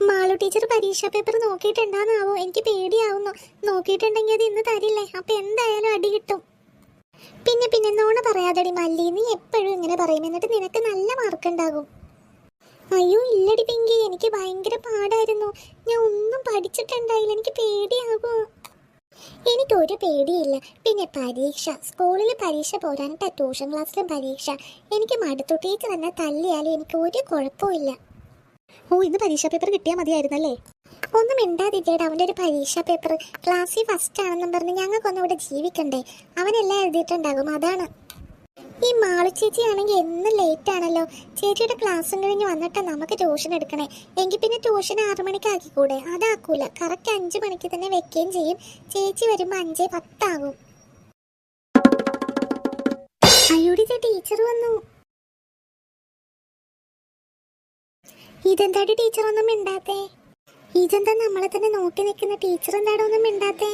Malu teacher പരീക്ഷാ paper നോക്കിയിട്ടുണ്ടാന്നാവോ? എനിക്ക് പേടിയാവുന്നു. നോക്കിയിട്ടുണ്ടെങ്കിൽ അത് ഇന്ന് തരില്ലേ? അപ്പൊ എന്തായാലും അടി കിട്ടും. പിന്നെ പിന്നെ നോണ പറയാതടി മല്ലി. നീ എപ്പോഴും ഇങ്ങനെ പറയും. എന്നിട്ട് നിനക്ക് നല്ല മാർക്ക് ഉണ്ടാകും അയ്യോ ഇല്ലടി പിങ്കി. എനിക്ക് ഭയങ്കര പാടായിരുന്നു. ഞാൻ ഒന്നും പഠിച്ചിട്ടുണ്ടായില്ല. എനിക്ക് പേടിയാകും. എനിക്കൊരു പേടിയില്ല. പിന്നെ പരീക്ഷ. സ്കൂളിൽ പരീക്ഷ പോരാനിട്ട് ട്യൂഷൻ ക്ലാസ്സിലും പരീക്ഷ. എനിക്ക് മടുത്തു. ടീച്ചർ തന്നെ തല്ലിയാലും എനിക്ക് ഒരു കുഴപ്പമില്ല ഓ ഇന്ന് പരീക്ഷാ പേപ്പർ കിട്ടിയാൽ മതിയായിരുന്നല്ലേ? ഒന്നും മിണ്ടാതില്ലേടാ അവന്റെ ഒരു പരീക്ഷാ പേപ്പർ ക്ലാസ്സിൽ ഫസ്റ്റ് ആണെന്നും പറഞ്ഞ് ഞങ്ങൾക്കൊന്നും ഇവിടെ ജീവിക്കണ്ടേ? അവനെല്ലാം എഴുതിയിട്ടുണ്ടാകും അതാണ്. ഈ മാളു ചേച്ചി ആണെങ്കിൽ എന്നും ലേറ്റ് ആണല്ലോ. ചേച്ചിയുടെ ക്ലാസ്സും കഴിഞ്ഞ് വന്നിട്ടാണ് നമുക്ക് ട്യൂഷൻ എടുക്കണേ. എങ്കിൽ പിന്നെ ട്യൂഷൻ ആറു മണിക്ക് ആക്കിക്കൂടെ? അതാക്കൂല. കറക്റ്റ് അഞ്ചു മണിക്ക് തന്നെ വെക്കുകയും ചെയ്യും. ചേച്ചി വരുമ്പോൾ അഞ്ചേ പത്താകും. അയ്യോടി ടീച്ചർ വന്നു. ഇതെന്താടി ടീച്ചറൊന്നും മിണ്ടാത്തേ? ഇതെന്താ നമ്മളെ തന്നെ നോക്കി നിൽക്കുന്ന ടീച്ചർ എന്താടോ ഒന്നും മിണ്ടാത്തേ?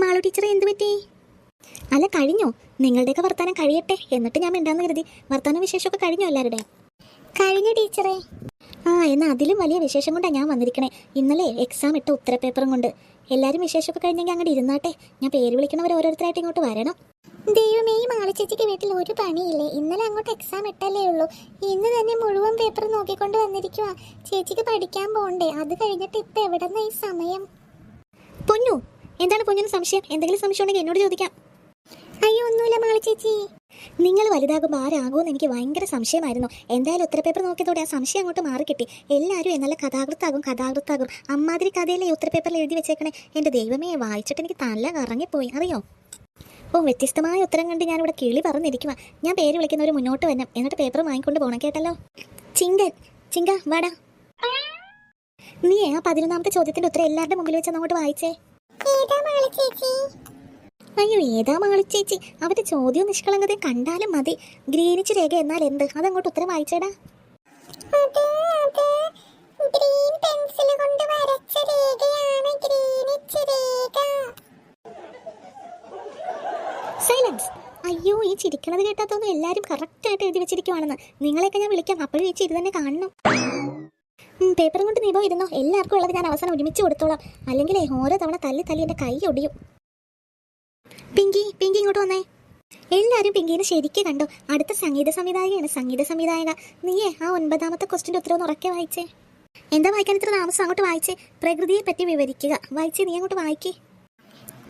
മാളു ടീച്ചർ എന്ത് പറ്റി? അല്ല കഴിഞ്ഞോ? നിങ്ങളുടെയൊക്കെ വർത്താനം കഴിയട്ടെ. എന്നിട്ട് ഞാൻ മിണ്ടാന്ന് കരുതി. വർത്താനം വിശേഷമൊക്കെ കഴിഞ്ഞോ എല്ലാവരുടെയും കഴിഞ്ഞു ടീച്ചറെ ആ എന്നാൽ അതിലും വലിയ വിശേഷം കൊണ്ടാണ് ഞാൻ വന്നിരിക്കണേ. ഇന്നലെ എക്സാം ഇട്ട ഉത്തരപേപ്പറും കൊണ്ട്. എല്ലാവരും വിശേഷമൊക്കെ കഴിഞ്ഞെങ്കിൽ അങ്ങോട്ട് ഇരുന്നാട്ടെ. ഞാൻ പേര് വിളിക്കണവർ ഓരോരുത്തരായിട്ട് ഇങ്ങോട്ട് വരണം. ദൈവമേ ഈ മാളിച്ചേച്ചിക്ക് വീട്ടിൽ ഒരു പണിയില്ലേ? ഇന്നലെ അങ്ങോട്ട് എക്സാം ഇട്ടല്ലേ ഉള്ളൂ. ഇന്ന് തന്നെ മുഴുവൻ പേപ്പർ നോക്കിക്കൊണ്ട് വന്നിരിക്കുക ചേച്ചിക്ക് പഠിക്കാൻ പോണ്ടേ? അത് കഴിഞ്ഞിട്ട് ഇപ്പൊ എവിടെന്ന ഈ സമയം? പൊന്നു എന്താണ് പൊന്നിന് സംശയം? എന്തെങ്കിലും സംശയം ഉണ്ടെങ്കിൽ എന്നോട് ചോദിക്കാം. അയ്യോ ഒന്നുമില്ല മാളിച്ചേച്ചി നിങ്ങൾ വലുതാകുമ്പോൾ ആരാകുമെന്ന് എനിക്ക് ഭയങ്കര സംശയമായിരുന്നു. എന്തായാലും ഉത്തര പേപ്പർ നോക്കിയതോടെ ആ സംശയം അങ്ങോട്ട് മാറിക്കിട്ടി. എല്ലാവരും നല്ല കഥാകൃത്താകും കഥാകൃത്താകും. അമ്മാതിരി കഥയിലെ ഉത്തര പേപ്പറിൽ എഴുതി വെച്ചേക്കണേ? എന്റെ ദൈവമേ വായിച്ചിട്ട് എനിക്ക് തല കറങ്ങിപ്പോയി അറിയോ? ഓ വ്യത്യസ്തമായ ഉത്തരം കണ്ട് ഞാനിവിടെ കിളി പറഞ്ഞിരിക്കുക ഞാൻ പേര് വിളിക്കുന്നവർ മുന്നോട്ട് വരണം. എന്നിട്ട് പേപ്പർ വാങ്ങിക്കൊണ്ട് പോകണം കേട്ടല്ലോ? ചിങ്കൻ ചിങ്ക വാടാ. നീ ആ പതിനൊന്നാമത്തെ ചോദ്യത്തിന്റെ ഉത്തരം എല്ലാവരുടെ മുമ്പിൽ വെച്ച് അങ്ങോട്ട് വായിച്ചേ. അയ്യോ ഏതാ മാളിച്ചേച്ചി അവരുടെ ചോദ്യവും നിഷ്കളങ്കതയും കണ്ടാലും മതി. ഗ്രീനിച്ച് രേഖ എന്നാൽ എന്ത്? അതങ്ങോട്ട് ഉത്തരം വായിച്ചേടാ ഗ്രീൻ പെൻസിൽ കൊണ്ട് വരച്ച രേഖയാണ് ഗ്രീനിച്ച് രേഖ സൈലൻസ് അയ്യോ ഈ ചിരിക്കണത് എല്ലാരും കറക്റ്റ് ആയിട്ട് എഴുതി വെച്ചിരിക്കുവാണെന്ന്. നിങ്ങളെയൊക്കെ ഞാൻ വിളിക്കാം. അപ്പോഴും ഈ ഇത് തന്നെ കാണണം. പേപ്പറും കൊണ്ട് നീ ഇരുന്നോ. എല്ലാവർക്കും ഉള്ളത് ഞാൻ അവസാനം ഒരുമിച്ച് കൊടുത്തോളാം. അല്ലെങ്കിൽ ഓരോ തവണ തല്ലി തല്ലി എന്റെ കൈ ഒടിയും. പിങ്കി പിങ്കി ഇങ്ങോട്ട് വന്നേ. എല്ലാരും പിങ്കിനെ ശരിക്കും കണ്ടു. അടുത്ത സംഗീത സംവിധായകയാണ് സംഗീത സംവിധായക. നീയേ ആ ഒൻപതാമത്തെ ക്വസ്റ്റിന്റെ ഉത്തരവ് ഉറക്കെ വായിച്ചേ. എന്താ വായിക്കാൻ ഇത്ര താമസം അങ്ങോട്ട് വായിച്ചേ? പ്രകൃതിയെ പറ്റി വിവരിക്കുക. വായിച്ചേ നീ അങ്ങോട്ട് വായിക്കേ.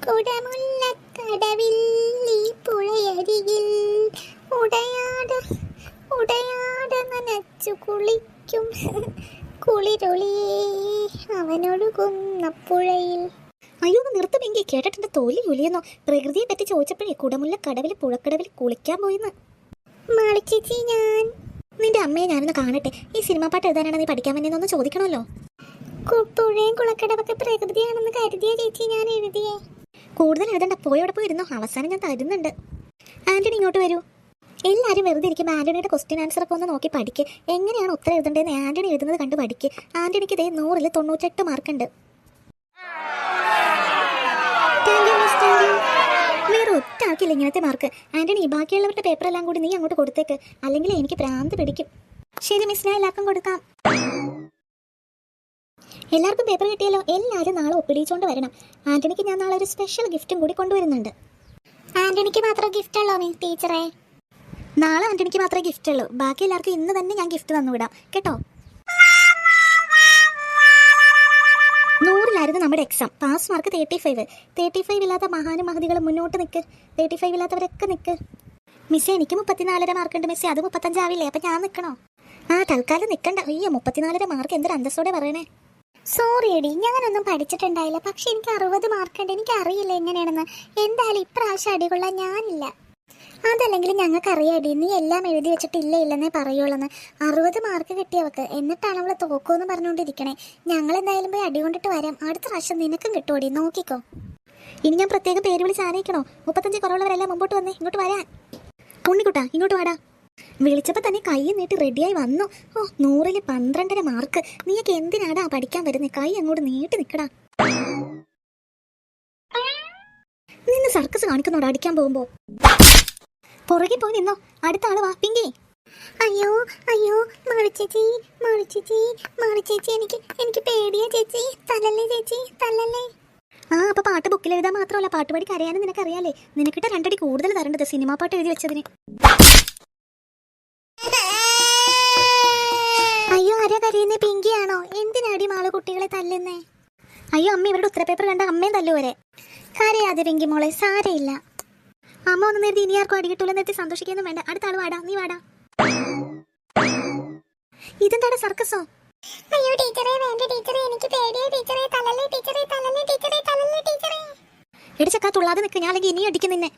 കുടമുല്ലക്കടവിൽ ഈ പുഴയരികിൽ ഉടയാട ഉടയാട നനച്ചു കുളിക്കും. കുളിരൊളിയേ അവനൊഴുകുന്ന പുഴയിൽ. അയ്യോ നിർത്തുമെങ്കിൽ കേട്ടിട്ടുണ്ട് തോലി ഒലിയെന്നോ? പ്രകൃതിയെ പറ്റി ചോദിച്ചപ്പോഴേ കുടമുല്ല കടവിൽ പുഴക്കടവിൽ കുളിക്കാൻ പോയിന്ന്. മാളിച്ചേച്ചി ഞാൻ. നിന്റെ അമ്മയെ ഞാനൊന്ന് കാണട്ടെ. ഈ സിനിമാ പാട്ട് എഴുതാനാണ് നീ പഠിക്കാൻ വേണ്ടിയെന്നൊന്ന് ചോദിക്കണമല്ലോ. പുഴയും കുളക്കടവൊക്കെ പ്രകൃതിയാണെന്ന് കരുതിയ ചേച്ചി ഞാൻ എഴുതിയേ. കൂടുതൽ എഴുതണ്ട. പോയി അവിടെ പോയിരുന്നു? അവസാനം ഞാൻ തരുന്നുണ്ട്. ആന്റണി ഇങ്ങോട്ട് വരൂ. എല്ലാവരും വെറുതെ ഇരിക്കുമ്പോൾ ആന്റണിയുടെ ക്വസ്റ്റ്യൻ ആൻസർ ഒക്കെ ഒന്ന് നോക്കി പഠിക്ക്. എങ്ങനെയാണ് ഉത്തരം എഴുതേണ്ടതെന്ന് ആന്റണി എഴുതുന്നത് കണ്ട് പഠിക്ക്. ആന്റണിക്ക് ഇതേ നൂറിൽ തൊണ്ണൂറ്റെട്ട് മാർക്കുണ്ട്. വേറെ ഒറ്റ ആക്കില്ല ഇങ്ങനത്തെ മാർക്ക് ആന്റണി ബാക്കിയുള്ളവരുടെ പേപ്പർ എല്ലാം കൂടി നീ അങ്ങോട്ട് കൊടുത്തേക്ക്. അല്ലെങ്കിൽ എനിക്ക് പ്രാന്ത് പിടിക്കും. ശരി മിസ് ഞാൻ എല്ലാവർക്കും കൊടുക്കാം. എല്ലാവർക്കും പേപ്പർ കിട്ടിയല്ലോ. എല്ലാവരും നാളെ ഒപ്പിടിച്ചുകൊണ്ട് വരണം. ആന്റണിക്ക് ഞാൻ നാളെ ഒരു സ്പെഷ്യൽ ഗിഫ്റ്റും കൂടി കൊണ്ടുവരുന്നുണ്ട്. ആന്റണിക്ക് മാത്രം ഗിഫ്റ്റ് ഉള്ളോ മിസ് ടീച്ചറെ നാളെ ആന്റണിക്ക് മാത്രമേ ഗിഫ്റ്റ് ഉള്ളൂ. ബാക്കി എല്ലാവർക്കും ഇന്ന് തന്നെ ഞാൻ ഗിഫ്റ്റ് തന്നു വിടാം കേട്ടോ? നൂറിലായിരുന്നു നമ്മുടെ exam pass mark thirty five thirty five ഇല്ലാത്ത മഹാനും മഹതികളും മുന്നോട്ട് നിൽക്ക് തേർട്ടി ഫൈവ് ഇല്ലാത്തവരൊക്കെ നിൽക്ക് മിസ്സേ എനിക്ക് മുപ്പത്തിനാലര മാർക്ക് ഉണ്ട് മിസ്സേ. അത് മുപ്പത്തഞ്ചാവില്ലേ? അപ്പം ഞാൻ നിൽക്കണോ ആ തൽക്കാലം നിൽക്കണ്ട അയ്യോ മുപ്പത്തിനാലര മാർക്ക് എന്തൊരു അന്തസ്സോടെ പറയണേ. സോറി എടി ഞാനൊന്നും പഠിച്ചിട്ടുണ്ടായില്ല. പക്ഷെ എനിക്ക് അറുപത് മാർക്ക് ഉണ്ട് എനിക്ക് അറിയില്ല എങ്ങനെയാണെന്ന്. എന്തായാലും ഇപ്രാവശ്യം അടികൊള്ളാൻ ഞാനില്ല. അതല്ലെങ്കിൽ ഞങ്ങൾക്ക് അറിയാടി നീ എല്ലാം എഴുതി വെച്ചിട്ട് ഇല്ല ഇല്ലെന്നേ പറയുള്ളൂന്ന്. അറുപത് മാർക്ക് കിട്ടിയവക്ക് എന്നിട്ടാണ് അവളെ തോക്കുമെന്ന് പറഞ്ഞുകൊണ്ടിരിക്കണേ. ഞങ്ങൾ എന്തായാലും പോയി അടി കൊണ്ടിട്ട് വരാം. അടുത്ത പ്രാവശ്യം നിനക്കും കിട്ടുമോടി നോക്കിക്കോ. ഇനി ഞാൻ പ്രത്യേകം പേര് വിളിച്ച് ആനയിക്കണോ മുപ്പത്തഞ്ച് കുറവുള്ളവരെല്ലാം മുമ്പോട്ട് വന്നേ. ഇങ്ങോട്ട് വരാൻ. ഉണ്ണിക്കുട്ടാ ഇങ്ങോട്ട് വാടാ. വിളിച്ചപ്പോൾ തന്നെ കൈ നീട്ടി റെഡിയായി വന്നു. ഓ നൂറിൽ പന്ത്രണ്ടര മാർക്ക് നീയൊക്കെ എന്തിനാടാ പഠിക്കാൻ വരുന്നേ? കൈ അങ്ങോട്ട് നീട്ടി നിൽക്കടാ നിന്ന് സർക്കസ് കാണിക്കുന്നോട് അടിക്കാൻ പോകുമ്പോ. പുറകെ പോയി നിന്നോ. അടുത്ത ആൾ വാ പിങ്കി. അയ്യോ അയ്യോ മാളിച്ചേച്ചി ചേച്ചി മാളിച്ചേച്ചി ചേച്ചി മാളു ചേച്ചി എനിക്ക് എനിക്ക് പേടിയാ ചേച്ചി. തലല്ലേ ചേച്ചി തലല്ലേ ആ അപ്പൊ പാട്ട് ബുക്കിൽ എഴുതാൻ മാത്രമല്ല പാട്ട് പാടി കരയാനും നിനക്കറിയാലേ. നിനക്കിട്ട് രണ്ടടി കൂടുതൽ തരേണ്ടത് സിനിമാ പാട്ട് എഴുതി വെച്ചതിന്. എന്തിനാടി മാൾ കുട്ടികളെ തല്ലുന്നേ. അയ്യോ അമ്മ ഇവരുടെ ഉത്തരപേപ്പർ കണ്ട അമ്മയും തല്ലുവരെ കരയാതെ വെങ്കി മോളെ സാരയില്ല. അമ്മ ഒന്ന് നേരത്തെ ഇനി ആർക്കും അടികിട്ടൂല നേരത്തെ സന്തോഷിക്കുന്നു വേണ്ട. അടുത്ത ആൾ വാടാ നീ വാടാ. ഇതെന്താണ് സർക്കസോ? അയ്യോ ടീച്ചറെ വേണ്ട ടീച്ചറെ എനിക്ക് പേടിയാ ടീച്ചറെ. തലല്ലേ ടീച്ചറെ തലല്ലേ ടീച്ചറെ തലല്ലേ ടീച്ചറെ. എടി ചക്കാ തുള്ളാതെ നിൽക്ക് ഞാൻ അല്ലെങ്കിൽ ഇനി അടിക്കും നിന്നെ.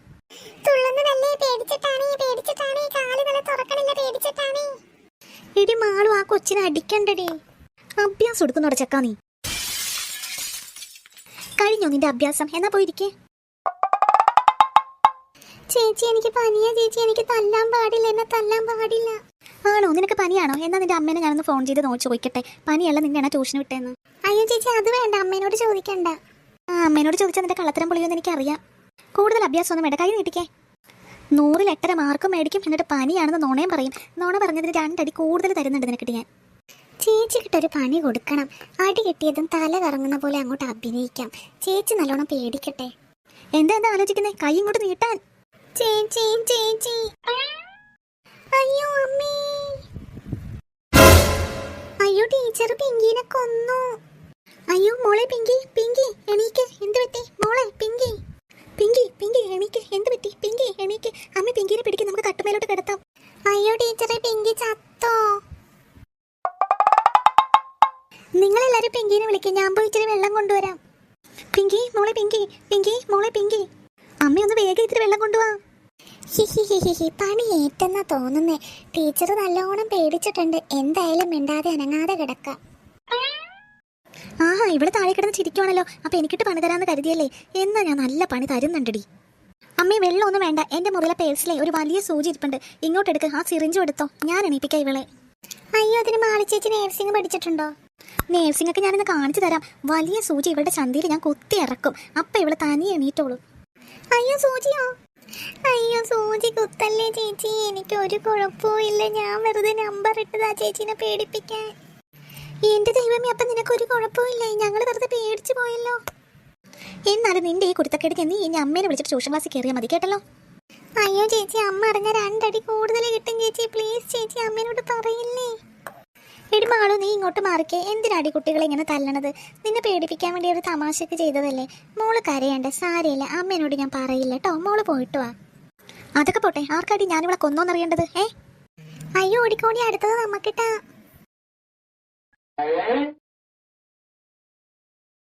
തുള്ളുന്നതല്ലേ പേടിച്ചിട്ടാണേ പേടിച്ചിട്ടാണേ. കാലുകളെ തുറക്കണില്ല പേടിച്ചിട്ടാണേ. എടി മാളു ആ കൊച്ചിനെ അടിക്കണ്ടടി. അഭ്യാസം എടുക്കുന്നോടെ ചക്കാ നീ. കഴിഞ്ഞോ നിന്റെ അഭ്യാസം? എന്നാ പോയിരിക്കേ? ചേച്ചി എനിക്ക് പനിയാ ചേച്ചി. എനിക്ക് തല്ലാൻ പാടില്ല. എന്നെ തല്ലാൻ പാടില്ല. ആണോ? നിനക്ക് പനിയാണോ? എന്നാ നിന്റെ അമ്മേനെ ഞാനൊന്ന് ഫോൺ ചെയ്ത് നോക്കി ചോദിക്കട്ടെ പനിയല്ല നിന്നെയാണ് ട്യൂഷൻ വിട്ടേന്ന്? അയ്യോ ചേച്ചി അത് വേണ്ട. അമ്മേനോട് ചോദിക്കണ്ട. ആ അമ്മേനോട് ചോദിച്ചാൽ നിന്റെ കള്ളത്തരം പൊളിയോന്ന് എനിക്കറിയാം. കൂടുതൽ അഭ്യാസം ഒന്നും വേണ്ട. കൈ നീട്ടിക്കേ. നൂറിൽ എട്ടര മാർക്കും മേടിക്കും. എന്നിട്ട് പനിയാണെന്ന് നോണയും പറയും. നോണ പറഞ്ഞതിന് രണ്ടടി കൂടുതൽ തരുന്നുണ്ട് നിനക്കിട്ട് ഞാൻ. ചേച്ചിക്കിട്ടൊരു പണി കൊടുക്കണം. അടി കിട്ടിയതും തല കറങ്ങുന്ന പോലെ അങ്ങോട്ട് അഭിനയിക്കാം. ചേച്ചി നല്ലോണം പേടിക്കട്ടെ. എന്താ എന്താ ആലോചിക്കുന്നേ? കൈ ഇങ്ങോട്ട് നീട്ടാൻ. അയ്യോ അമ്മേ. അയ്യോ ടീച്ചർ പിങ്കിനെ കൊന്നു. അയ്യോ മോളെ പിങ്കി പിങ്കി എണീക്ക്. എന്ത് പറ്റി? മോളെ പിങ്കി. പിങ്കി പിങ്കി എണീക്ക്. എന്ത് പറ്റി? പിങ്കി എണീക്ക്. അമ്മ പിങ്കിനെ പിടിക്കും. നമുക്ക് കട്ടുമേലോട്ട് കിടത്താം. അയ്യോ ടീച്ചറെ പിങ്കി ചത്തോ. നിങ്ങളെല്ലാരും പിങ്കിനെ വിളിക്കും. ഞാൻ പോയി ഇച്ചിരി വെള്ളം കൊണ്ടുവരാം. പിങ്കി മോളെ പിങ്കി പിങ്കി മോളെ പിങ്കി. അമ്മ ഒന്ന് വേഗം ഇത്തിരി വെള്ളം കൊണ്ടുപോവാം പണി ഏറ്റെന്നാ തോന്നുന്നേ. ടീച്ചർ നല്ലോണം പേടിച്ചിട്ടുണ്ട്. എന്തായാലും മിണ്ടാതെ അനങ്ങാതെ കിടക്ക. ആഹാ ഇവിടെ താഴെ കിടന്ന് ചിരിക്കുവാണല്ലോ. അപ്പൊ എനിക്കിട്ട് പണി തരാന്ന് കരുതിയല്ലേ? എന്നാ ഞാൻ നല്ല പണി തരുന്നുണ്ടടി. അമ്മേ വെള്ളം ഒന്നും വേണ്ട. എന്റെ മുറിയിലെ പേഴ്സിലെ ഒരു വലിയ സൂചി ഇരിപ്പുണ്ട്. ഇങ്ങോട്ട് എടുക്ക് ആ സിറിഞ്ചും എടുത്തോ. ഞാൻ എണീപ്പിക്കാം ഇവളെ. അയ്യോ അതിന് മാളിച്ചേച്ചി നേഴ്സിംഗ് പഠിച്ചിട്ടുണ്ടോ? നേഴ്സിംഗ് ഒക്കെ ഞാനിന്ന് കാണിച്ചു തരാം. വലിയ സൂചി ഇവളുടെ ചന്തിയിൽ ഞാൻ കുത്തി ഇറക്കും. അപ്പൊ ഇവൾ തനി എണീറ്റോളും. അയ്യോ സൂചിയോ? അയ്യോ സൂചി കുത്തല്ലേ ചേച്ചി. എനിക്ക് ഒരു കുഴപ്പവും ഇല്ല. ഞാൻ വെറുതെ നമ്പർ ഇട്ടതാ ചേച്ചിനെ പേടിപ്പിക്കാൻ. എന്റെ ദൈവമേ അപ്പൊ നിനക്കൊരു കുഴപ്പമില്ലേ ഞങ്ങൾ വെറുതെ പേടിച്ചു പോയല്ലോ. എന്നാലും നിന്റെ ഈ കുരുത്തക്കേടിക്ക് നീ ഇനി അമ്മേനെ വിളിച്ചിട്ട് ട്യൂഷൻ ക്ലാസ്സിൽ കയറിയാൽ മതി കേട്ടല്ലോ? അയ്യോ ചേച്ചി അമ്മ അറിഞ്ഞ രണ്ടടി കൂടുതൽ കിട്ടും ചേച്ചി. പ്ലീസ് ചേച്ചി അമ്മേനോട് പറയില്ലേ? എടി നീ ഇങ്ങോട്ട് മാറിക്കേ. എന്തിനാടി കുട്ടികളെ ഇങ്ങനെ തല്ലണത്? നിന്നെ പേടിപ്പിക്കാൻ വേണ്ടി ഒരു തമാശക്ക് ചെയ്തതല്ലേ? മോൾ കരയണ്ട സാരയില്ല. അമ്മേനോട് ഞാൻ പറയില്ല കേട്ടോ മോൾ പോയിട്ട് വാ. അതൊക്കെ പോട്ടെ. ആർക്കാടി ഞാനിവിടെ കൊന്നോന്നറിയേണ്ടത്? ഏ? അയ്യോ ഓടിക്കോടി അടുത്തത് നമ്മക്കിട്ടാ.